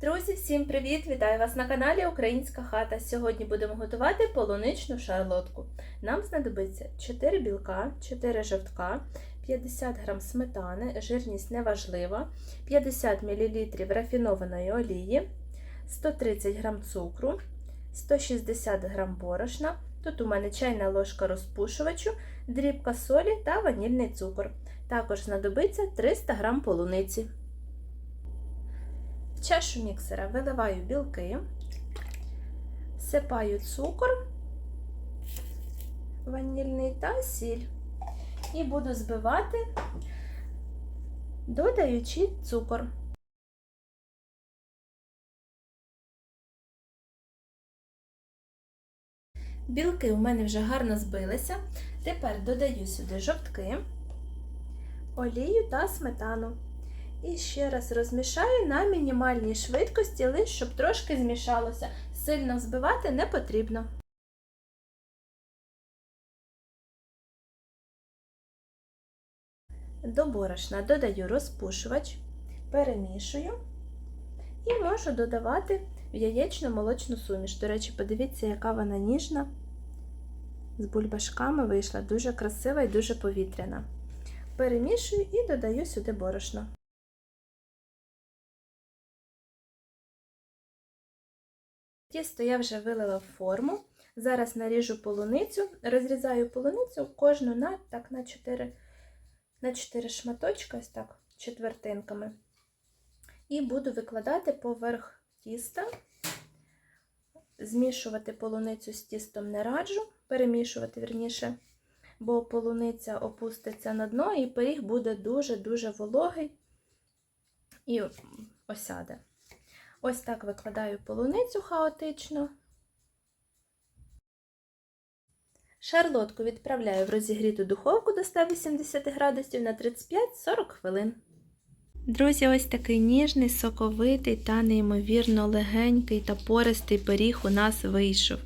Друзі, всім привіт! Вітаю вас на каналі Українська хата. Сьогодні будемо готувати полуничну шарлотку. Нам знадобиться 4 білка, 4 жовтка, 50 г сметани, жирність неважлива, 50 мл рафінованої олії, 130 г цукру, 160 г борошна. Тут у мене чайна ложка розпушувачу, дрібка солі та ванільний цукор. Також знадобиться 300 г полуниці. Чашу міксера виливаю білки, всипаю цукор ванільний та сіль. І буду збивати, додаючи цукор. Білки у мене вже гарно збилися. Тепер додаю сюди жовтки, олію та сметану. І ще раз розмішаю на мінімальній швидкості, лише щоб трошки змішалося. Сильно взбивати не потрібно. До борошна додаю розпушувач, перемішую і можу додавати в яєчно-молочну суміш. До речі, подивіться, яка вона ніжна, з бульбашками вийшла, дуже красива і дуже повітряна. Перемішую і додаю сюди борошно. Тісто я вже вилила в форму. Зараз наріжу полуницю, розрізаю полуницю кожну на так, на 4 на 4 шматочка, ось так, четвертинками. І буду викладати поверх тіста, змішувати полуницю з тістом не раджу, перемішувати вірніше, бо полуниця опуститься на дно, і пиріг буде дуже-дуже вологий і осяде. Ось так викладаю полуницю хаотично. Шарлотку відправляю в розігріту духовку до 180 градусів на 35-40 хвилин. Друзі, ось такий ніжний, соковитий та неймовірно легенький та пористий пиріг у нас вийшов.